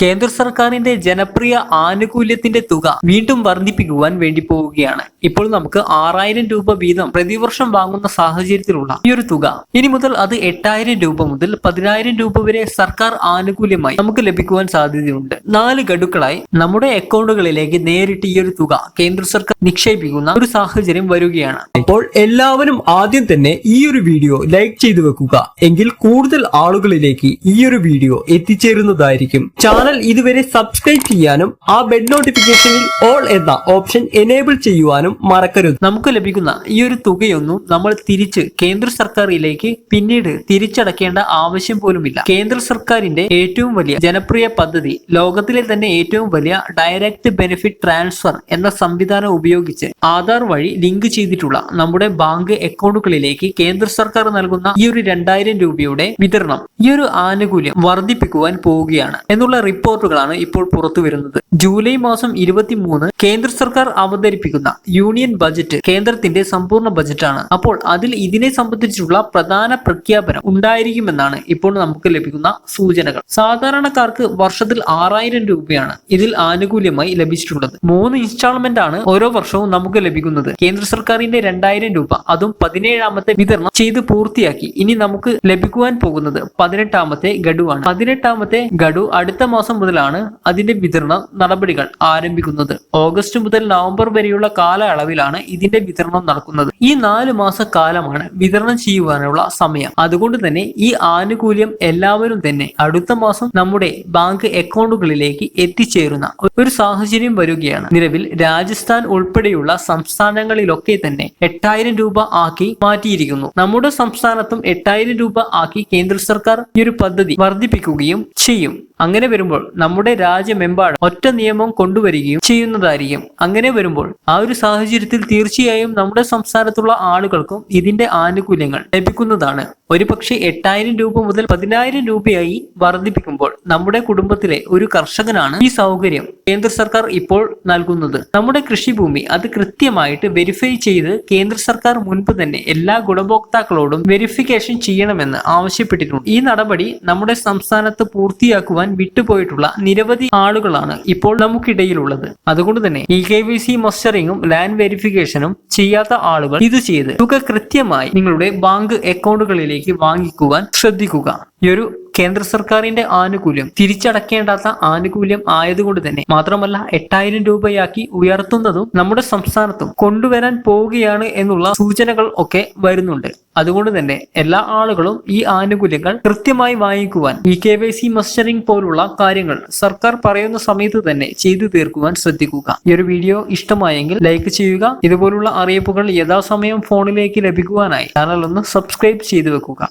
കേന്ദ്ര സർക്കാരിന്റെ ജനപ്രിയ ആനുകൂല്യത്തിന്റെ തുക വീണ്ടും വർദ്ധിപ്പിക്കുവാൻ വേണ്ടി പോവുകയാണ്. ഇപ്പോൾ നമുക്ക് ആറായിരം രൂപ വീതം പ്രതിവർഷം വാങ്ങുന്ന സാഹചര്യത്തിലുള്ള ഈ ഒരു തുക. ഇനി മുതൽ അത് എട്ടായിരം രൂപ മുതൽ പതിനായിരം രൂപ വരെ സർക്കാർ ആനുകൂല്യമായി നമുക്ക് ലഭിക്കുവാൻ സാധ്യതയുണ്ട്. നാല് ഗഡുക്കളായി നമ്മുടെ അക്കൗണ്ടുകളിലേക്ക് നേരിട്ട് ഈ ഒരു തുക കേന്ദ്ര സർക്കാർ നിക്ഷേപിക്കുന്ന ഒരു സാഹചര്യം വരികയാണ്. അപ്പോൾ എല്ലാവരും ആദ്യം തന്നെ ഈ ഒരു വീഡിയോ ലൈക്ക് ചെയ്തു വെക്കുക. എങ്കിൽ കൂടുതൽ ആളുകളിലേക്ക് ഈ ഒരു വീഡിയോ എത്തിച്ചേരുന്നതായിരിക്കും. ചാനൽ ഇതുവരെ സബ്സ്ക്രൈബ് ചെയ്യാനും ആ ബെഡ് നോട്ടിഫിക്കേഷനിൽ ഓൾ എന്ന ഓപ്ഷൻ എനേബിൾ ചെയ്യുവാനും മറക്കരുത്. നമുക്ക് ലഭിക്കുന്ന ഈ ഒരു തുകയൊന്നും നമ്മൾ തിരിച്ച് കേന്ദ്ര സർക്കാരിലേക്ക് പിന്നീട് തിരിച്ചടക്കേണ്ട ആവശ്യം പോലുമില്ല. കേന്ദ്ര സർക്കാരിന്റെ ഏറ്റവും വലിയ ജനപ്രിയ പദ്ധതി ലോകത്തിലെ തന്നെ ഏറ്റവും വലിയ ഡയറക്റ്റ് ബെനിഫിറ്റ് ട്രാൻസ്ഫർ എന്ന സംവിധാനം ഉപയോഗിച്ച് ആധാർ വഴി ലിങ്ക് ചെയ്തിട്ടുള്ള നമ്മുടെ ബാങ്ക് അക്കൗണ്ടുകളിലേക്ക് കേന്ദ്ര സർക്കാർ നൽകുന്ന ഈ ഒരു രണ്ടായിരം രൂപയുടെ വിതരണം ഈ ഒരു ആനുകൂല്യം വർദ്ധിപ്പിക്കുവാൻ പോവുകയാണ്. എന്നുള്ള റിപ്പോർട്ടുകളാണ് ഇപ്പോൾ പുറത്തു വരുന്നത്. ജൂലൈ മാസം ഇരുപത്തിമൂന്ന് കേന്ദ്ര സർക്കാർ അവതരിപ്പിക്കുന്ന യൂണിയൻ ബജറ്റ് കേന്ദ്രത്തിന്റെ സമ്പൂർണ ബജറ്റാണ്. അപ്പോൾ അതിൽ ഇതിനെ സംബന്ധിച്ചുള്ള പ്രധാന പ്രഖ്യാപനം ഉണ്ടായിരിക്കുമെന്നാണ് ഇപ്പോൾ നമുക്ക് ലഭിക്കുന്ന സൂചനകൾ. സാധാരണക്കാർക്ക് വർഷത്തിൽ ആറായിരം രൂപയാണ് ഇതിൽ ആനുകൂല്യമായി ലഭിച്ചിട്ടുള്ളത്. മൂന്ന് ഇൻസ്റ്റാൾമെന്റ് ആണ് ഓരോ വർഷവും നമുക്ക് ലഭിക്കുന്നത്. കേന്ദ്ര സർക്കാരിന്റെ രണ്ടായിരം രൂപ. അതും പതിനേഴാമത്തെ വിതരണം ചെയ്ത് പൂർത്തിയാക്കി. ഇനി നമുക്ക് ലഭിക്കുവാൻ പോകുന്നത് പതിനെട്ടാമത്തെ ഗഡുവാണ്. പതിനെട്ടാമത്തെ ഗഡു അടുത്ത മാസം മുതലാണ് അതിന്റെ വിതരണ നടപടികൾ ആരംഭിക്കുന്നത്. ഓഗസ്റ്റ് മുതൽ നവംബർ വരെയുള്ള കാലയളവിലാണ് ഇതിന്റെ വിതരണം നടക്കുന്നത്. ഈ നാല് മാസ കാലമാണ് വിതരണം ചെയ്യുവാനുള്ള സമയം. അതുകൊണ്ട് തന്നെ ഈ ആനുകൂല്യം എല്ലാവരും തന്നെ അടുത്ത മാസം നമ്മുടെ ബാങ്ക് അക്കൗണ്ടുകളിലേക്ക് എത്തിച്ചേരുന്ന ഒരു സാഹചര്യം വരികയാണ്. നിലവിൽ രാജസ്ഥാൻ ഉൾപ്പെടെയുള്ള സംസ്ഥാനങ്ങളിലൊക്കെ തന്നെ എട്ടായിരം രൂപ ആക്കി മാറ്റിയിരിക്കുന്നു. നമ്മുടെ സംസ്ഥാനത്തും എട്ടായിരം രൂപ ആക്കി കേന്ദ്ര സർക്കാർ ഈ ഒരു പദ്ധതി വർദ്ധിപ്പിക്കുകയും ചെയ്യും. അങ്ങനെ വരുമ്പോൾ നമ്മുടെ രാജ്യമെമ്പാടും ഒറ്റ നിയമം കൊണ്ടുവരികയും ചെയ്യുന്നതായിരിക്കും. അങ്ങനെ വരുമ്പോൾ ആ ഒരു സാഹചര്യത്തിൽ തീർച്ചയായും നമ്മുടെ സംസ്ഥാനത്തുള്ള ആളുകൾക്കും ഇതിന്റെ ആനുകൂല്യങ്ങൾ ലഭിക്കുന്നതാണ്. ഒരു പക്ഷേ എട്ടായിരം രൂപ മുതൽ പതിനായിരം രൂപയായി വർദ്ധിപ്പിക്കുമ്പോൾ നമ്മുടെ കുടുംബത്തിലെ ഒരു കർഷകനാണ് ഈ സൗകര്യം കേന്ദ്ര സർക്കാർ ഇപ്പോൾ നൽകുന്നത്. നമ്മുടെ കൃഷിഭൂമി അത് കൃത്യമായിട്ട് വെരിഫൈ ചെയ്ത് കേന്ദ്ര സർക്കാർ മുൻപ് തന്നെ എല്ലാ ഗുണഭോക്താക്കളോടും വെരിഫിക്കേഷൻ ചെയ്യണമെന്ന് ആവശ്യപ്പെട്ടിട്ടുണ്ട്. ഈ നടപടി നമ്മുടെ സംസ്ഥാനത്ത് പൂർത്തിയാക്കുവാൻ വിട്ടുപോയിട്ടുള്ള നിരവധി ആളുകളാണ് ഇപ്പോൾ നമുക്കിടയിലുള്ളത്. അതുകൊണ്ട് തന്നെ ഇ കെ വി സി മസ്റ്ററിങ്ങും ലാൻഡ് വെരിഫിക്കേഷനും ചെയ്യാത്ത ആളുകൾ ഇത് ചെയ്ത് തുക കൃത്യമായി നിങ്ങളുടെ ബാങ്ക് അക്കൗണ്ടുകളിലേക്ക് വാങ്ങിക്കുവാൻ ശ്രദ്ധിക്കുക. ഈ ഒരു കേന്ദ്ര സർക്കാരിന്റെ ആനുകൂല്യം തിരിച്ചടക്കേണ്ടാത്ത ആനുകൂല്യം ആയതുകൊണ്ട് തന്നെ മാത്രമല്ല എട്ടായിരം രൂപയാക്കി ഉയർത്തുന്നതും നമ്മുടെ സംസ്ഥാനത്തും കൊണ്ടുവരാൻ പോവുകയാണ് എന്നുള്ള സൂചനകൾ ഒക്കെ വരുന്നുണ്ട്. അതുകൊണ്ട് തന്നെ എല്ലാ ആളുകളും ഈ ആനുകൂല്യങ്ങൾ കൃത്യമായി വാങ്ങിക്കുവാൻ E K Y C mustering പോലുള്ള കാര്യങ്ങൾ സർക്കാർ പറയുന്ന സമയത്ത് തന്നെ ചെയ്തു തീർക്കുവാൻ ശ്രദ്ധിക്കുക. ഈ ഒരു വീഡിയോ ഇഷ്ടമായെങ്കിൽ ലൈക്ക് ചെയ്യുക. ഇതുപോലുള്ള അറിയിപ്പുകൾ യഥാസമയം ഫോണിലേക്ക് ലഭിക്കുവാനായി ചാനൽ ഒന്ന് സബ്സ്ക്രൈബ് ചെയ്തു വെക്കുക.